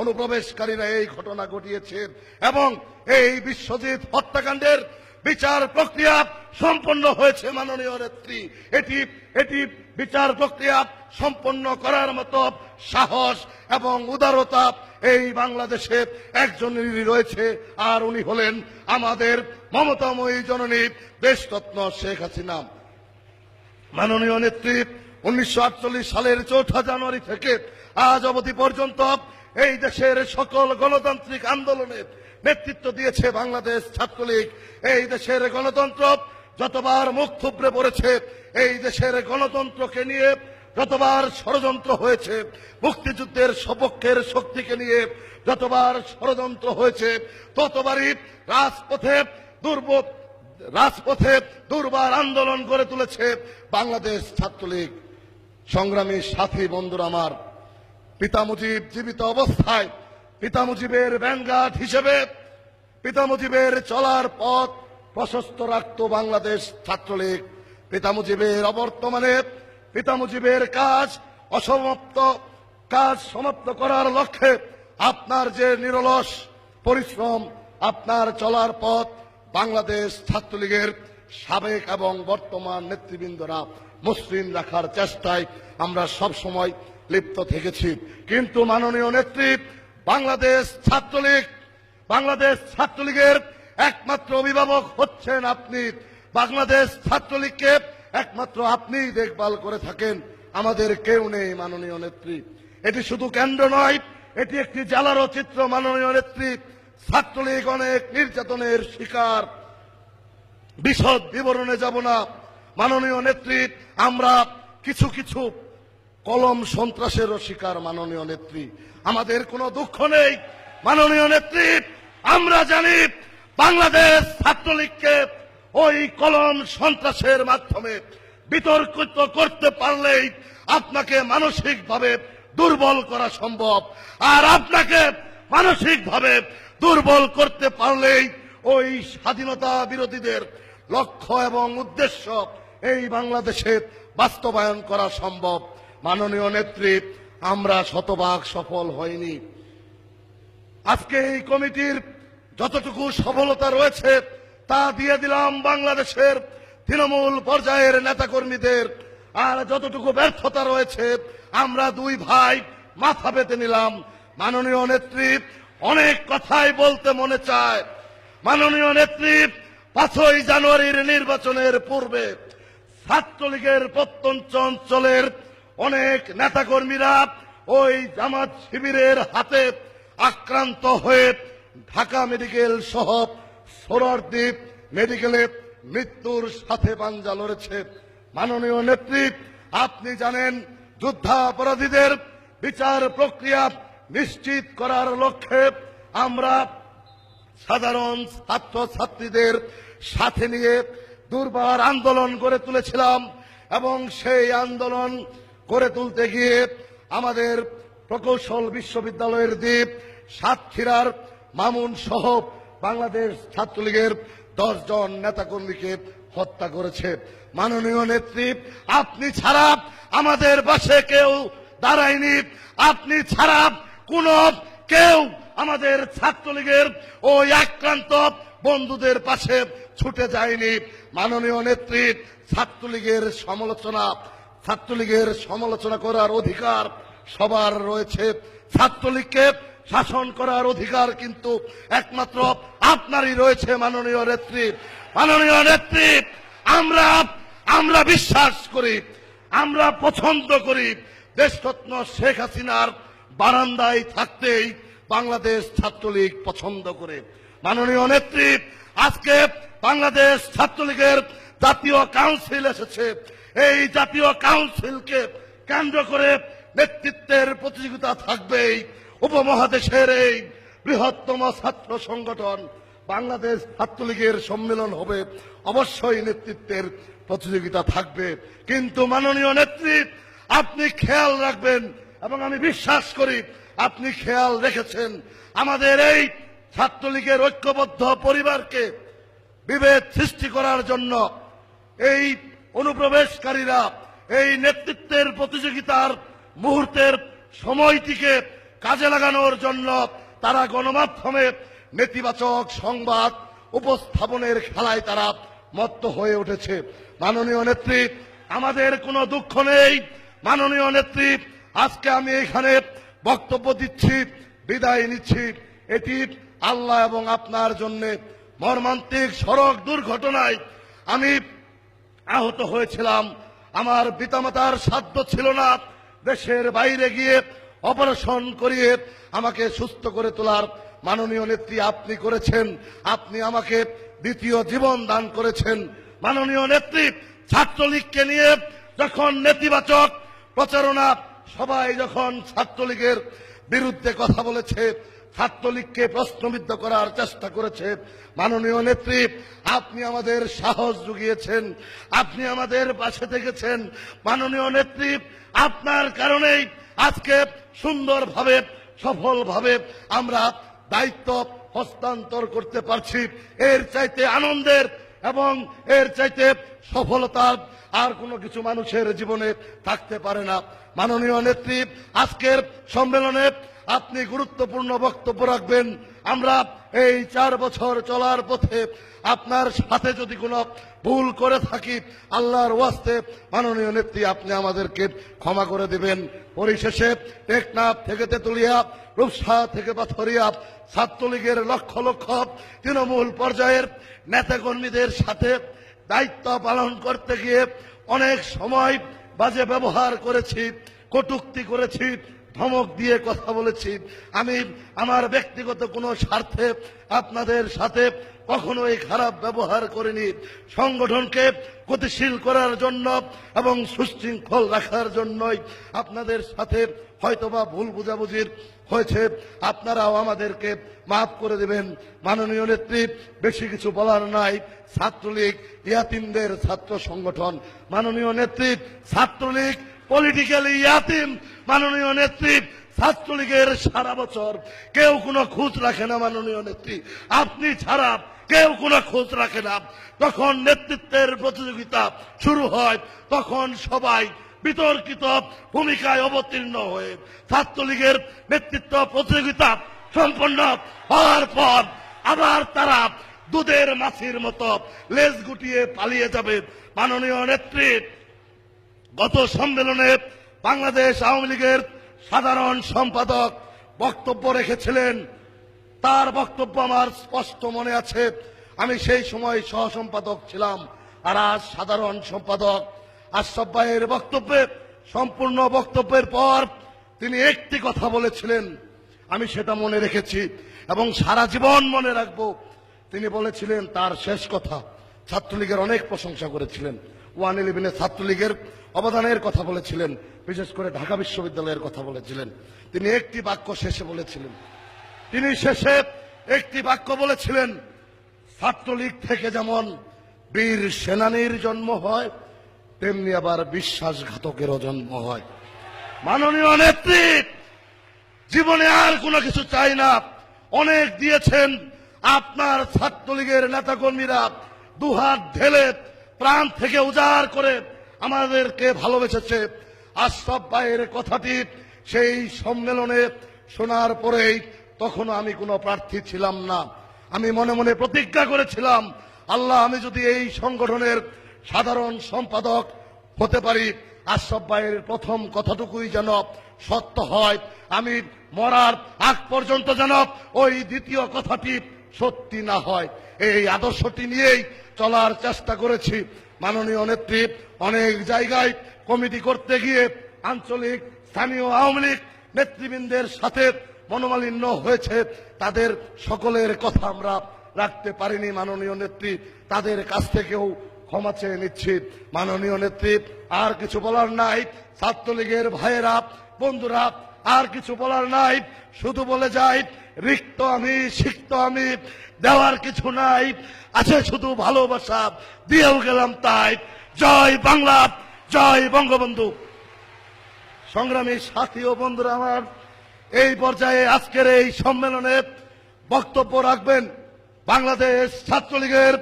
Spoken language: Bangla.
অনুপ্রবেশকারীরা এই ঘটনা ঘটিয়েছে এবং এই বিশ্বজিৎ হত্যাকাণ্ডের বিচার প্রক্রিয়া সম্পন্ন হয়েছে, মাননীয় নেত্রী। এটি এটি বিচার প্রক্রিয়া সম্পন্ন করার মতো সাহস এবং উদারতা এই বাংলাদেশে একজনেরই রয়েছে, আর উনি হলেন আমাদের মমতাময়ী জননী দেশরত্ন শেখ হাসিনা। মাননীয় নেত্রী, উনিশশো আটচল্লিশ সালের চৌঠা জানুয়ারি থেকে আজ অবধি পর্যন্ত এই দেশের সকল গণতান্ত্রিক আন্দোলনের নেতৃত্ব দিয়েছে বাংলাদেশ ছাত্রলীগ। এই দেশের গণতন্ত্র যতবার মুখ থুবড়ে পড়েছে, এই দেশের গণতন্ত্রকে নিয়ে যতবার ষড়যন্ত্র হয়েছে, মুক্তিযুদ্ধের সপক্ষের শক্তিকে নিয়ে যতবার ষড়যন্ত্র হয়েছে, ততবারই রাজপথে দুর্ব রাজপথে দুর্বার আন্দোলন করে তুলেছে বাংলাদেশ ছাত্রলীগ। সংগ্রামী সাথী, বন্ধুরা আমার পিতা মুজিব জীবিত অবস্থায় পিতা মুজিবের ব্যাঙ্গাট হিসেবে পিতা মুজিবের চলার পথ প্রশস্ত রাখত বাংলাদেশ ছাত্রলীগ। পিতা মুজিবের অবর্তমানে পিতা মুজিবের কাজ অসমাপ্ত, কাজ সমাপ্ত করার লক্ষ্যে আপনার যে নিরলস পরিশ্রম, আপনার চলার পথ বাংলাদেশ ছাত্রলীগের সাবেক এবং বর্তমান নেতৃবৃন্দরা মসৃণ রাখার চেষ্টায় আমরা সব সময় লিপ্ত থেকেছি। কিন্তু মাননীয় নেত্রী, বাংলাদেশ ছাত্রলীগ, বাংলাদেশ ছাত্রলীগের একমাত্র অভিভাবক হচ্ছেন আপনি। বাংলাদেশ ছাত্রলীগকে একমাত্র আপনিই দেখভাল করে থাকেন। আমাদের কেউ নেই মাননীয় নেত্রী। এটি শুধু কেন্দ্র নয়, এটি একটি জেলারও চিত্র মাননীয় নেত্রী। ছাত্রলীগ অনেক নির্যাতনের শিকার। বিশদ বিবরণে যাব না। মাননীয় নেত্রী, আমরা কিছু কিছু কলম সন্ত্রাসেরও শিকার মাননীয় নেত্রী। আমাদের কোনো দুঃখ নেই। মাননীয় নেত্রী, আমরা জানি বাংলাদেশ ছাত্রলীগকে ওই কলম সন্ত্রাসের মাধ্যমে বিতর্কিত করতে পারলেই আপনাকে মানসিকভাবে দুর্বল করা সম্ভব। আর আপনাকে মানসিকভাবে দুর্বল করতে পারলেই ওই স্বাধীনতা বিরোধীদের লক্ষ্য এবং উদ্দেশ্য এই বাংলাদেশে বাস্তবায়ন করা সম্ভব। মাননীয় নেত্রী, আমরা শতভাগ সফল হয়নি আজকে এই কমিটির যতটুকু সফলতা রয়েছে, তা দিয়ে দিলাম বাংলাদেশের তৃণমূল পর্যায়ের নেতাকর্মীদের। আর যতটুকু ব্যর্থতা রয়েছে, আমরা দুই ভাই মাথা পেতে নিলাম। মাননীয় নেত্রী, অনেক কথাই বলতে মনে চায়। মাননীয় নেত্রী, পাঁচই জানুয়ারির নির্বাচনের পূর্বে ছাত্রলীগের প্রত্যন্ত অঞ্চলের অনেক নেতাকর্মীরা ওই জামাত শিবিরের হাতে আক্রান্ত হয়ে ঢাকা মেডিকেল সহ সোরারদ্বীপ মেডিকেলে মৃত্যুর সাথে পাঞ্জা লড়েছে। মাননীয় নেত্রী, আপনি জানেন যুদ্ধাপরাধীদের বিচার প্রক্রিয়া নিশ্চিত করার লক্ষ্যে আমরা সাধারণ ছাত্র ছাত্রীদের সাথে নিয়ে দুর্বার আন্দোলন করে তুলেছিলাম এবং সেই আন্দোলন করে তুলতে গিয়ে আমাদের প্রকৌশল বিশ্ববিদ্যালয়ের দ্বীপ সাতক্ষীরার মামুন সহ বাংলাদেশ ছাত্রলীগের দশ জন নেতাকর্মীকে হত্যা করেছে। মাননীয় নেত্রী, আপনি ছাড়া আমাদের পাশে কেউ দাঁড়ায়নি। আপনি ছাড়া কোন কেউ আমাদের ছাত্রলীগের ওই আক্রান্ত বন্ধুদের পাশে ছুটে যায়নি। মাননীয় নেত্রী, ছাত্রলীগের সমালোচনা ছাত্রলীগের সমালোচনা করার অধিকার সবার রয়েছে। ছাত্রলীগকে শাসন করার অধিকার কিন্তু একমাত্র আপনারই রয়েছে, মাননীয় নেত্রী। মাননীয় নেত্রী, আমরা আমরা বিশ্বাস করি, আমরা পছন্দ করি। দেশরত্ন শেখ হাসিনার বারান্দায় থাকতেই বাংলাদেশ ছাত্রলীগ পছন্দ করে। মাননীয় নেত্রী, আজকে বাংলাদেশ ছাত্রলীগের জাতীয় কাউন্সিল এসেছে। এই জাতীয় কাউন্সিলকে কেন্দ্র করে নেতৃত্বের প্রতিযোগিতা থাকবেই। উপমহাদেশের এই বৃহত্তম ছাত্র সংগঠন বাংলাদেশ ছাত্রলীগের সম্মেলন হবে। অবশ্যই নেতৃত্বের প্রতিযোগিতা থাকবে। কিন্তু মাননীয় নেত্রী, আপনি খেয়াল রাখবেন এবং আমি বিশ্বাস করি আপনি খেয়াল রেখেছেন। আমাদের এই ছাত্রলীগের ঐক্যবদ্ধ পরিবারকে বিভেদ সৃষ্টি করার জন্য এই অনুপ্রবেশকারীরা এই নেতৃত্বের প্রতিযোগিতার মুহূর্তের সময়টিকে কাজে লাগানোর জন্য তারা গণমাধ্যমে নেতিবাচক সংবাদ উপস্থাপনের খেলায় তারা মত্ত হয়ে উঠেছে। মাননীয় নেত্রী, আমাদের কোনো দুঃখ নেই। মাননীয় নেত্রী, আজকে আমি এখানে বক্তব্য দিচ্ছি, বিদায় নিচ্ছি। এটি আল্লাহ এবং আপনার জন্য মর্মান্তিক সড়ক দুর্ঘটনায় আমি আহত হয়েছিলাম। আমার পিতামাতার সাধ্য ছিল না। দেশের বাইরে গিয়ে অপারেশন করিয়ে আমাকে সুস্থ করে তোলার মাননীয় নেত্রী আপনি করেছেন। আপনি আমাকে দ্বিতীয় জীবন দান করেছেন। মাননীয় নেত্রী, ছাত্রলীগকে নিয়ে যখন নেতিবাচক প্রচারণা, সবাই যখন ছাত্রলীগের বিরুদ্ধে কথা বলেছে ছাত্রলীগকে প্রশ্নবিদ্ধ করার চেষ্টা করেছে মাননীয় নেত্রী। আপনি আমাদের সাহস জুগিয়েছেন, আপনি আমাদের পাশে থেকেছেন মাননীয় নেত্রী, আপনার কারণেই আজকে সুন্দরভাবে, সফলভাবে আমরা দায়িত্ব হস্তান্তর করতে পারছি। এর চাইতে আনন্দের এবং এর চাইতে সফলতার আর কোনো কিছু মানুষের জীবনে থাকতে পারে না। মাননীয় নেত্রী, আজকের সম্মেলনে আপনি গুরুত্বপূর্ণ বক্তব্য রাখবেন। আমরা এই চার বছর চলার পথে আপনার সাথে যদি কোনো ভুল করে থাকি, আল্লাহর ওয়াস্তে মাননীয় নেত্রী আপনি আমাদেরকে ক্ষমা করে দিবেন। পরিশেষে টেকনাফ থেকে তেতুলিয়া, রূপসা থেকে পাথরিয়া, ছাত্রলীগের লক্ষ লক্ষ তৃণমূল পর্যায়ের নেতাকর্মীদের সাথে দায়িত্ব পালন করতে গিয়ে অনেক সময় বাজে ব্যবহার করেছি, কটুক্তি করেছি ধমক দিয়ে কথা বলেছি। আমি আমার ব্যক্তিগত কোনো স্বার্থে আপনাদের সাথে কখনোই খারাপ ব্যবহার করিনি। সংগঠনকে গতিশীল করার জন্য এবং সুশৃঙ্খল রাখার জন্যই আপনাদের সাথে হয়তোবা ভুল বুঝাবুঝির হয়েছে। আপনারাও আমাদেরকে মাফ করে দেবেন। মাননীয় নেত্রী, বেশি কিছু বলার নাই। ছাত্রলীগ, ইয়াতিমদের ছাত্র সংগঠন। মাননীয় নেত্রী, ছাত্রলীগ পলিটিক্যাল ইয়াতিম মাননীয় নেত্রী, ছাত্রলীগের সারা বছর কেউ কোনো খোঁজ রাখে না মাননীয় নেত্রী। আপনি ছাড়া কেউ কোনো খোঁজ রাখে না। তখন নেতৃত্বের প্রতিযোগিতা শুরু হয়, তখন সবাই বিতর্কিত ভূমিকায় অবতীর্ণ হয়ে ছাত্রলীগের নেতৃত্ব প্রতিযোগিতা সম্পন্ন হওয়ার পর আবার তারা দুধের মাছির মতো লেজ গুটিয়ে পালিয়ে যাবে। মাননীয় নেত্রী গত সম্মেলনে বাংলাদেশ আওয়ামী লীগের সাধারণ সম্পাদক বক্তব্য রেখেছিলেন। তার বক্তব্য আমার স্পষ্ট মনে আছে। আমি সেই সময় সহ সম্পাদক ছিলাম আর আজ সাধারণ সম্পাদক। আশরাফ ভাইয়ের বক্তব্যে, সম্পূর্ণ বক্তব্যের পর তিনি একটি কথা বলেছিলেন। আমি সেটা মনে রেখেছি এবং সারা জীবন মনে রাখব। তিনি বলেছিলেন, তার শেষ কথা ছাত্রলীগের অনেক প্রশংসা করেছিলেন। ওয়ান ইলেভেনে ছাত্রলীগের অবদানের কথা বলেছিলেন, বিশেষ করে ঢাকা বিশ্ববিদ্যালয়ের কথা বলেছিলেন। তিনি একটি বাক্য শেষে বলেছিলেন। তিনি শেষে একটি বাক্য বলেছিলেন, ছাত্রলীগ থেকে যেমন বীর সেনানীর জন্ম হয়, তেমনি আবার বিশ্বাসঘাতকেরও জন্ম হয়। মাননীয় নেত্রী, জীবনে আর কোনো কিছু চাই না। অনেক দিয়েছেন আপনার ছাত্রলীগের নেতাকর্মীরা, দুহাত ঢেলে প্রাণ থেকে উজাড় করে আমাদেরকে ভালোবেসেছে। আশরাফ ভাইয়ের কথাটি সেই সম্মেলনে শোনার পরেই তখনও আমি কোনো প্রার্থী ছিলাম না। আমি মনে মনে প্রতিজ্ঞা করেছিলাম, আল্লাহ, আমি যদি এই সংগঠনের সাধারণ সম্পাদক হতে পারি আশরাফ ভাইয়ের প্রথম কথাটুকুই যেন সত্য হয়। আমি মরার আগ পর্যন্ত যেন ওই দ্বিতীয় কথাটি সত্যি না হয়, এই আদর্শটি নিয়েই চলার চেষ্টা করেছি। মাননীয় নেত্রী, অনেক জায়গায় কমিটি করতে গিয়ে আঞ্চলিক, স্থানীয় আওয়ামী লীগ নেতৃবৃন্দের সাথে মনোমালিন্য হয়েছে। তাদের সকলের কথা আমরা রাখতে পারিনি মাননীয় নেত্রী। তাদের কাছ থেকেও ক্ষমা চেয়ে নিচ্ছি। মাননীয় নেত্রী, আর কিছু বলার নাই। ছাত্রলীগের ভাইয়েরা, বন্ধুরা আর কিছু বলার নাই। শুধু বলে যাই, রিক্ত আমি, সিক্ত আমি, দেওয়ার কিছু নাই। আছে শুধু ভালোবাসা, দিয়েও গেলাম তাই। জয় বাংলা, জয় বঙ্গবন্ধু। সংগ্রামী সাথী ও বন্ধুরা আমার, এই পর্যায়ে আজকের এই সম্মেলনে বক্তব্য রাখবেন বাংলাদেশ ছাত্রলীগের